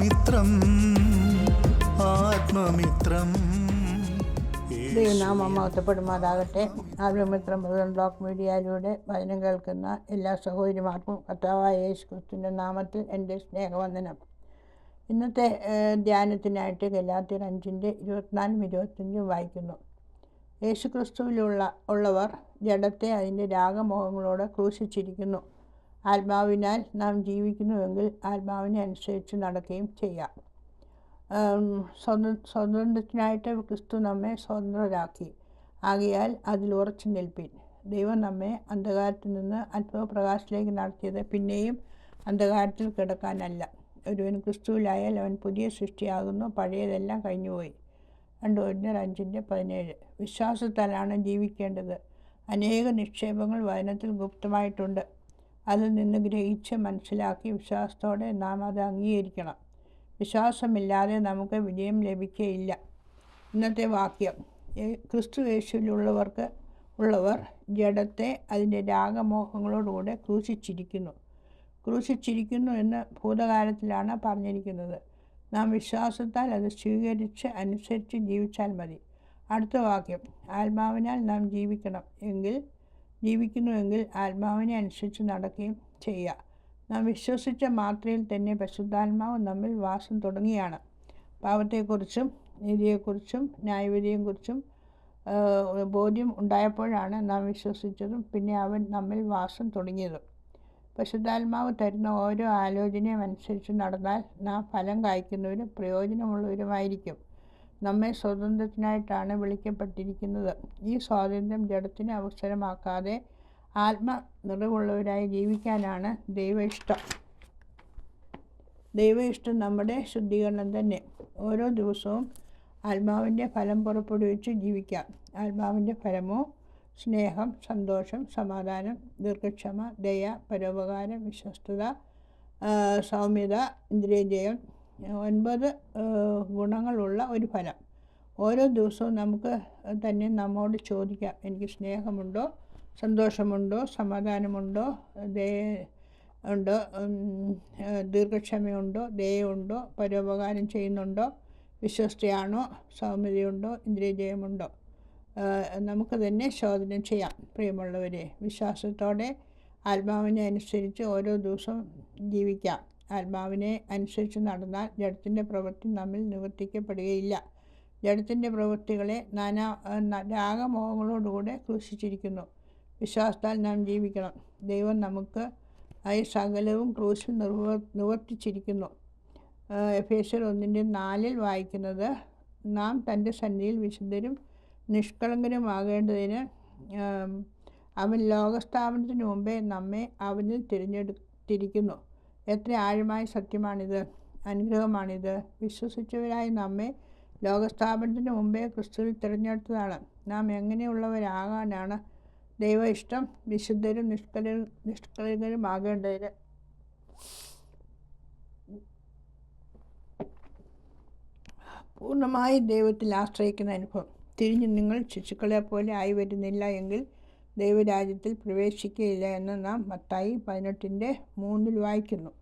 ആത്മമിത്രം ആത്മമിത്രം. ദൈവനാമം മഹത്വപ്പെടുമാറാകട്ടെ. ആത്മമിത്രം മുഴുവൻ ബ്ലോക്ക് മീഡിയയിലൂടെ വചനം കേൾക്കുന്ന എല്ലാ സഹോദരിമാർക്കും കർത്താവായ യേശു ക്രിസ്തുവിന്റെ നാമത്തിൽ എന്റെ സ്നേഹവന്ദനം. ഇന്നത്തെ ധ്യാനത്തിനായിട്ട് ഗലാത്തിയർ അഞ്ചിന്റെ ഇരുപത്തിനാലും ഇരുപത്തഞ്ചും വായിക്കുന്നു. യേശുക്രിസ്തുവിലുള്ള ഉള്ളവർ ജഡത്തെ അതിന്റെ രാഗമോഹങ്ങളോട് ക്രൂശിച്ചിരിക്കുന്നു. ആത്മാവിനാൽ നാം ജീവിക്കുന്നുവെങ്കിൽ ആത്മാവിനെ അനുസരിച്ച് നടക്കുകയും ചെയ്യാം. സ്വത സ്വാതന്ത്ര്യത്തിനായിട്ട് ക്രിസ്തു നമ്മെ സ്വതന്ത്രരാക്കി. ആകിയാൽ അതിൽ ഉറച്ചു നിൽപ്പിൻ. ദൈവം നമ്മെ അന്ധകാരത്തിൽ നിന്ന് അത്ഭുതപ്രകാശത്തിലേക്ക് നടത്തിയത് പിന്നെയും അന്ധകാരത്തിൽ കിടക്കാനല്ല. ഒരുവൻ ക്രിസ്തുവിലായാൽ അവൻ പുതിയ സൃഷ്ടിയാകുന്നു പഴയതെല്ലാം കഴിഞ്ഞുപോയി. രണ്ട് ഒന്നര അഞ്ചിന്റെ പതിനേഴ്. വിശ്വാസത്താലാണ് ജീവിക്കേണ്ടത്. അനേക നിക്ഷേപങ്ങൾ വചനത്തിൽ ഗുപ്തമായിട്ടുണ്ട്. അതിൽ നിന്ന് ഗ്രഹിച്ച് മനസ്സിലാക്കി വിശ്വാസത്തോടെ നാം അത് അംഗീകരിക്കണം. വിശ്വാസമില്ലാതെ നമുക്ക് വിജയം ലഭിക്കുകയില്ല ഇന്നത്തെ വാക്യം. "യേ- ക്രിസ്തു യേശുവിലുള്ളവർക്ക് ഉള്ളവർ ജഡത്തെ അതിന്റെ രാഗമോഹങ്ങളോടുകൂടെ ക്രൂശിച്ചിരിക്കുന്നു. ക്രൂശിച്ചിരിക്കുന്നു എന്ന് ഭൂതകാലത്തിലാണ് പറഞ്ഞിരിക്കുന്നത്. നാം വിശ്വാസത്താൽ അത് സ്വീകരിച്ച് അനുസരിച്ച് ജീവിച്ചാൽ മതി. അടുത്ത വാക്യം. ആത്മാവിനാൽ നാം ജീവിക്കണം. എങ്കിൽ ജീവിക്കുന്നുവെങ്കിൽ ആത്മാവിനെ അനുസരിച്ച് നടക്കുകയും ചെയ്യുക. നാം വിശ്വസിച്ച മാത്രയിൽ തന്നെ പരിശുദ്ധാത്മാവ് നമ്മിൽ വാസം തുടങ്ങിയാണ്. പാപത്തെക്കുറിച്ചും നീതിയെക്കുറിച്ചും ന്യായവിധിയെക്കുറിച്ചും ബോധ്യം ഉണ്ടായപ്പോഴാണ് നാം വിശ്വസിച്ചതും പിന്നെ അവൻ നമ്മിൽ വാസം തുടങ്ങിയതും. പരിശുദ്ധാത്മാവ് തരുന്ന ഓരോ ആലോചനയും അനുസരിച്ച് നടന്നാൽ നാം ഫലം കായ്ക്കുന്നവരും പ്രയോജനമുള്ളവരുമായിരിക്കും. നമ്മെ സ്വതന്ത്രത്തിനായിട്ടാണ് വിളിക്കപ്പെട്ടിരിക്കുന്നത്. ഈ സ്വാതന്ത്ര്യം ജഡത്തിന് അവസരമാക്കാതെ ആത്മ നിറവുള്ളവരായി ജീവിക്കാനാണ് ദൈവ ഇഷ്ടം ദൈവ ഇഷ്ടം നമ്മുടെ ശുദ്ധീകരണം തന്നെ. ഓരോ ദിവസവും ആത്മാവിന്റെ ഫലം പുറപ്പെടുവിച്ച് ജീവിക്കാം. ആത്മാവിന്റെ ഫലമോ? സ്നേഹം സന്തോഷം സമാധാനം ദീർഘക്ഷമ ദയ പരോപകാരം വിശ്വസ്തത സൗമ്യത ഇന്ദ്രിയജയം ഒൻപത് ഗുണങ്ങളുള്ള ഒരു ഫലം. ഓരോ ദിവസവും നമുക്ക് തന്നെ നമ്മോട് ചോദിക്കാം. എനിക്ക് സ്നേഹമുണ്ടോ? സന്തോഷമുണ്ടോ? സമാധാനമുണ്ടോ? ദയ ഉണ്ടോ? ദീർഘക്ഷമയുണ്ടോ? ദയുണ്ടോ പരോപകാരം ചെയ്യുന്നുണ്ടോ? വിശ്വസ്തയാണോ? സൗമ്യതയുണ്ടോ? ഇന്ദ്രിയജയമുണ്ടോ? നമുക്ക് തന്നെ ശോധനം ചെയ്യാം പ്രിയമുള്ളവരെ. വിശ്വാസത്തോടെ ആത്മാവിനെ അനുസരിച്ച് ഓരോ ദിവസവും ജീവിക്കാം. ആത്മാവിനെ അനുസരിച്ച് നടന്നാൽ ജഡത്തിന്റെ പ്രവൃത്തി നമ്മിൽ നിവർത്തിക്കപ്പെടുകയില്ല. ജഡത്തിന്റെ പ്രവൃത്തികളെ നാനാ രാഗമോഹങ്ങളോടുകൂടെ ക്രൂശിച്ചിരിക്കുന്നു. വിശ്വാസത്താൽ നാം ജീവിക്കണം. ദൈവം നമുക്ക് ആയി സകലവും ക്രൂശിൽ നിർവ നിവർത്തിച്ചിരിക്കുന്നു. എഫേശ്വർ ഒന്നിന്റെ നാലിൽ വായിക്കുന്നത് നാം തന്റെ സന്നിധിയിൽ വിശുദ്ധരും നിഷ്കളങ്കരുമാകേണ്ടതിന് അവൻ ലോകസ്ഥാപനത്തിന് മുമ്പേ നമ്മെ അവനിൽ തിരഞ്ഞെടുത്തിരിക്കുന്നു. എത്ര ആഴമായ സത്യമാണിത് അനുഗ്രഹമാണിത്. വിശ്വസിച്ചവരായ നമ്മെ ലോകസ്ഥാപനത്തിന് മുമ്പേ ക്രിസ്തുവിൽ തിരഞ്ഞെടുത്തതാണ്. നാം എങ്ങനെയുള്ളവരാകാനാണ് ദൈവ ഇഷ്ടം? വിശുദ്ധരും നിഷ്കല നിഷ്കളങ്കരുമാകേണ്ടതിന് പൂർണമായി ദൈവത്തിൽ ആശ്രയിക്കുന്ന അനുഭവം. തിരിഞ്ഞ് നിങ്ങൾ ശിശുക്കളെ പോലെ ആയി വരുന്നില്ല എങ്കിൽ ദൈവരാജ്യത്തിൽ പ്രവേശിക്കുകയില്ല എന്ന് നാം മത്തായി പതിനെട്ടിന്റെ മൂന്നിൽ വായിക്കുന്നു.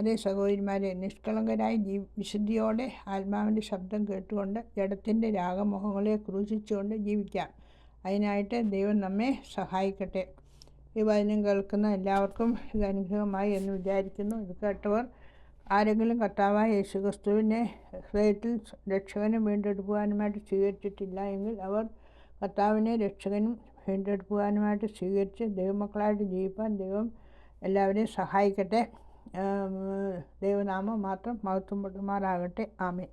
അതേ സഹോദരിമാരെ നിഷ്കളങ്കരായി ജീ വിശുദ്ധിയോടെ ആത്മാവിന്റെ ശബ്ദം കേട്ടുകൊണ്ട് ജഡത്തിന്റെ രാഗമോഹങ്ങളെ ക്രൂശിച്ചുകൊണ്ട് ജീവിക്കാം. അതിനായിട്ട് ദൈവം നമ്മെ സഹായിക്കട്ടെ. ഈ വചനം കേൾക്കുന്ന എല്ലാവർക്കും ഇത് അനുഗ്രഹമായി എന്ന് വിചാരിക്കുന്നു. ഇത് കേട്ടവർ ആരെങ്കിലും കർത്താവായ യേശുക്രിസ്തുവിനെ ഹൃദയത്തിൽ രക്ഷകനും വീണ്ടെടുക്കുവാനുമായിട്ട് സ്വീകരിച്ചിട്ടില്ല എങ്കിൽ അവർ കർത്താവിനെ രക്ഷകനും വീണ്ടെടുക്കുവാനുമായിട്ട് സ്വീകരിച്ച് ദൈവമക്കളായിട്ട് ജീവിപ്പാൻ ദൈവം എല്ലാവരെയും സഹായിക്കട്ടെ. දේවනාම මාත මෞතුමතුමා රාගට ආමේ.